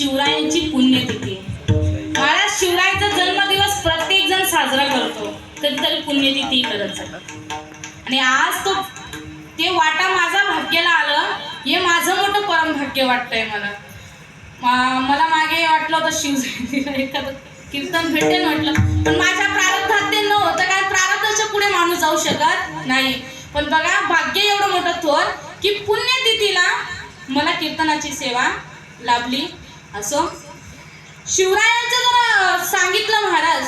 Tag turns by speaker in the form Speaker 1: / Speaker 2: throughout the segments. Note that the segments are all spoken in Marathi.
Speaker 1: शिवरायांची पुण्यतिथी. महाराज शिवरायांचा जन्मदिवस प्रत्येक जण साजरा करतो. कधीतरी पुण्यतिथी करत आणि आज तो ते वाटा माझा भाग्याला आलं. हे माझं मोठं परम भाग्य वाटतंय मला. मा- मला मागे वाटलं होतं शिवजयंतीला एखादं कीर्तन भेटेल म्हटलं. पण माझ्या प्रारब्धात ते नव्हतं. कारण प्रारब्धाच्या पुढे माणूस जाऊ शकत नाही. पण बघा भाग्य एवढं मोठं थोर की पुण्यतिथीला मला कीर्तनाची सेवा लाभली. असो? शिवरायांचं जर सांगितलं महाराज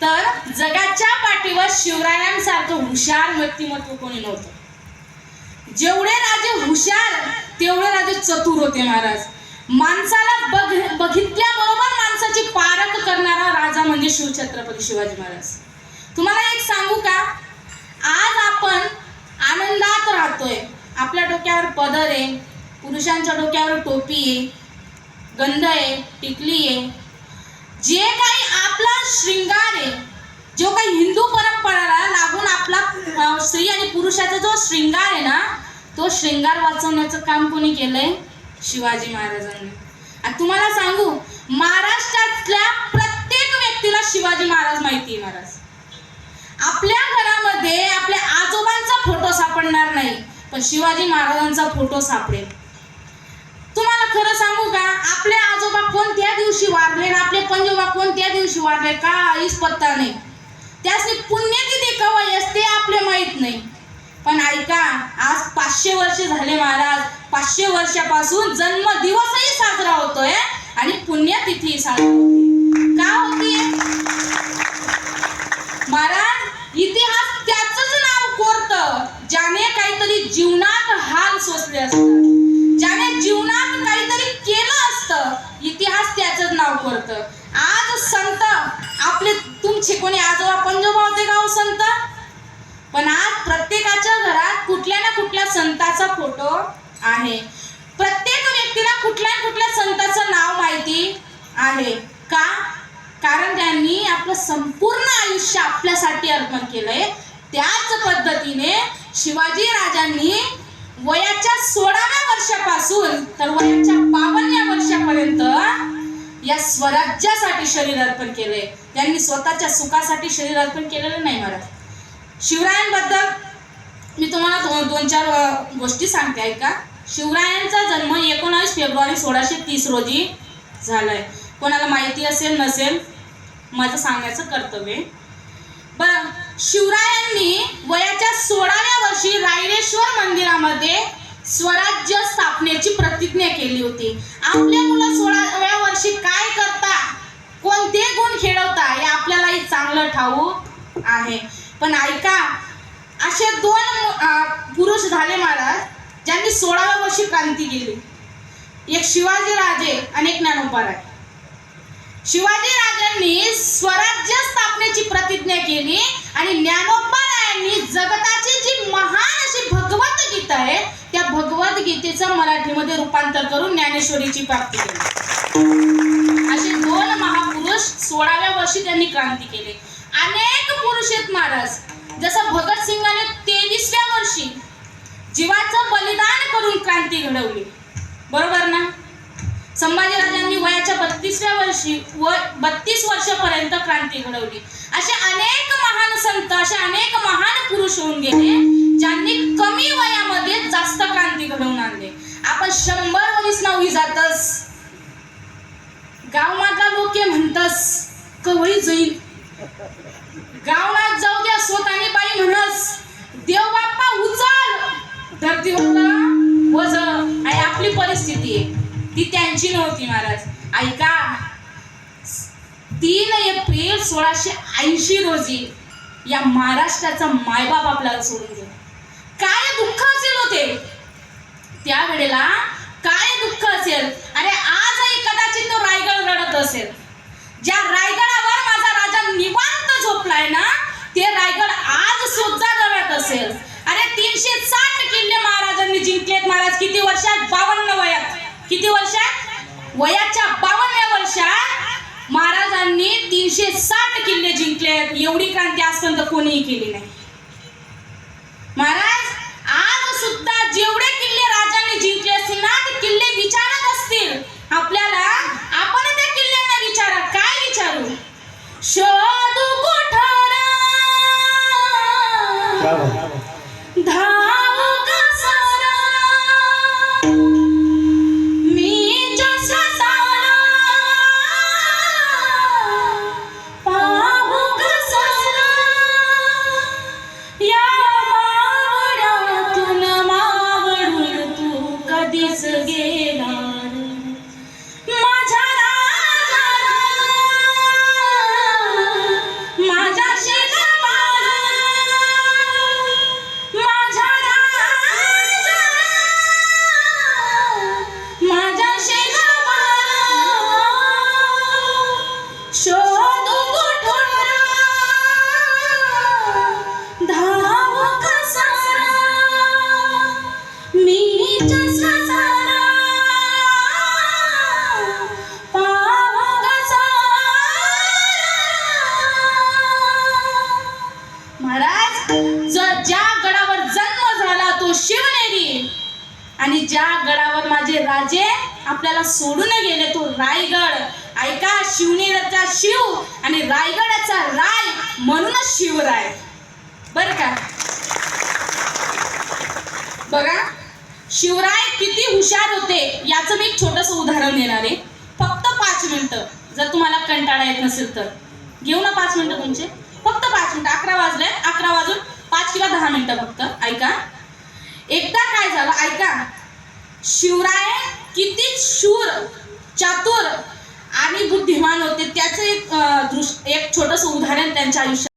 Speaker 1: तर जगाच्या पाठीवर शिवरायांसारखं हुशार व्यक्तिमत्व कोणी नव्हतं. जेवढे राजे हुशार तेवढे राजे चतुर होते महाराज. माणसाला बघ बघितल्याबरोबर माणसाची पारख करणारा राजा म्हणजे शिवछत्रपती शिवाजी महाराज. तुम्हाला एक सांगू का? आज आपण आनंदात राहतोय. आपल्या डोक्यावर पदर आहे पुरुषांच्या डोक्यावर टोपी आहे गंध आहे टिकली आहे. जे काही आपला शृंगार आहे जो काही हिंदू परंपराला लागून आपला स्त्री आणि पुरुषाचा जो शृंगार आहे ना तो शृंगार वाचवण्याचं काम कोणी केलंय? शिवाजी महाराजांनी. आणि तुम्हाला सांगू महाराष्ट्रातल्या प्रत्येक व्यक्तीला शिवाजी महाराज माहिती आहे महाराज. आपल्या घरामध्ये आपल्या आजोबांचा फोटो सापडणार नाही पण शिवाजी महाराजांचा फोटो सापडेल. तुम्हाला खरं सांगू का कोणत्या दिवशी वाढले का आईस पत्ता नाही. त्यासनी किती कवय असते आपले माहीत नाही. पण ऐका आज पाचशे वर्ष झाले महाराज पाचशे वर्षापासून जन्म दिवसही साजरा होतोय आणि पुण्यतिथी साजरा होते. का होती? महाराज इतिहास त्याच नाव कोरत ज्याने काहीतरी जीवनात हाल सोसले असतात. संताचा फोटो आहे. प्रत्येक व्यक्तीला कुठल्या कुठल्या संताचं नाव माहिती आहे. का? कारण त्यांनी आपलं संपूर्ण आयुष्य आपल्यासाठी अर्पण केलंय. त्याच पद्धतीने शिवाजी राजांनी वयाच्या सोळाव्या वर्षापासून तर वयाच्या बावन्या वर्षापर्यंत या स्वराज्यासाठी शरीर अर्पण केले त्यांनी स्वतःच्या सुखासाठी शरीर अर्पण केलेलं नाही महाराज. शिवरायांबद्दल मी तुम्हाला दोन दोन चार गोष्टी सांगते ऐका. शिवरायांचा जन्म एकोणावीस फेब्रुवारी सोळाशे तीस रोजी झालाय. कोणाला माहिती असेल नसेल माझं सांगण्याचं कर्तव्य. आहे. बरं शिवरायांनी वयाच्या सोळाव्या वर्षी रायरेश्वर मंदिरामध्ये स्वराज्य स्थापनेची प्रतिज्ञा केली होती. आपले मुलं सोळाव्या वर्षी काय करता कोणते गुण खेळवता हे आपल्यालाही चांगलं ठाऊक आहे. पण ऐका असे दोन पुरुष झाले महाराज ज्यांनी सोळाव्या वर्षी क्रांती केली. एक शिवाजी राजे आणि एक ज्ञानोपाराय शिवाजी राजांनी स्वराज्य स्थापनेची प्रतिज्ञा केली आणि ज्ञानोपारायांनी जगताची जी महान अशी भगवद्गीता आहे त्या भगवद्गीतेचं मराठीमध्ये रूपांतर करून ज्ञानेश्वरीची प्राप्ती केली. असे दोन महापुरुष सोळाव्या वर्षी त्यांनी क्रांती केली. अनेक पुरुष आहेत महाराज जसं भगतसिंगाने तेवीसव्या वर्षी जीवाचं बलिदान करून क्रांती घडवली. बरोबर ना? संभाजीराजांनी वयाच्या बत्तीसव्या वर्षी व बत्तीस वर्षापर्यंत क्रांती घडवली. असे अनेक महान संत असे अनेक महान पुरुष होऊन गेले ज्यांनी कमी वयामध्ये जास्त क्रांती घडवून आणले. आपण शंभर वरीस नववी जातस. गाव मागा लोके म्हणतस कवळी जाईल गावात जाऊ द्या स्वतःनी बाई म्हणस. देव बाप्पा उचल. धरतीवर वज. आणि आपली परिस्थिती आहे. ती त्यांची नव्हती महाराज. ऐका. तीन एप्रिल सोळाशे ऐंशी रोजी या महाराष्ट्राचा मायबाप आपल्याला सोडून गेला. काय दुःख असेल होते त्यावेळेला काय दुःख असेल? अरे आजही कदाचित तो रायगड रडत असेल. ज्या रायगड निवांत झोपलाय ना ते रायगड आज सुद्धा रडत असेल. अरे तीनशे साठ किल्ले महाराजांनी जिंकलेत महाराज. किती वर्षात? बावन्न वयात. किती वर्षात? वयाच्या बावन्न वर्षात महाराजांनी तीनशे साठ किल्ले जिंकलेत. एवढी क्रांती आजपर्यंत कोणीही केली नाही. महाराज आज सुद्धा ধার गडावर माझे राजे आपल्याला सोडून गेले तो रायगड. ऐका शिवनेरचा शिव आणि रायगडाचा राय म्हणूनच शिवराय बर का? बघा शिवराय किती हुशार होते याचं मी एक छोटस उदाहरण देणार आहे. फक्त पाच मिनिटं जर तुम्हाला कंटाळा येत नसेल तर. घेऊ ना पाच मिनिटं तुमचे? फक्त पाच मिनिटं अकरा वाजले अकरा वाजून पाच किंवा दहा मिनिटं फक्त. ऐका. एकदा काय झालं ऐका. शिवराय किती शूर चातुर आणि बुद्धिमान होते. त्याचं एक अं, दृश एक छोटंसं उदाहरण त्यांच्या आयुष्यात.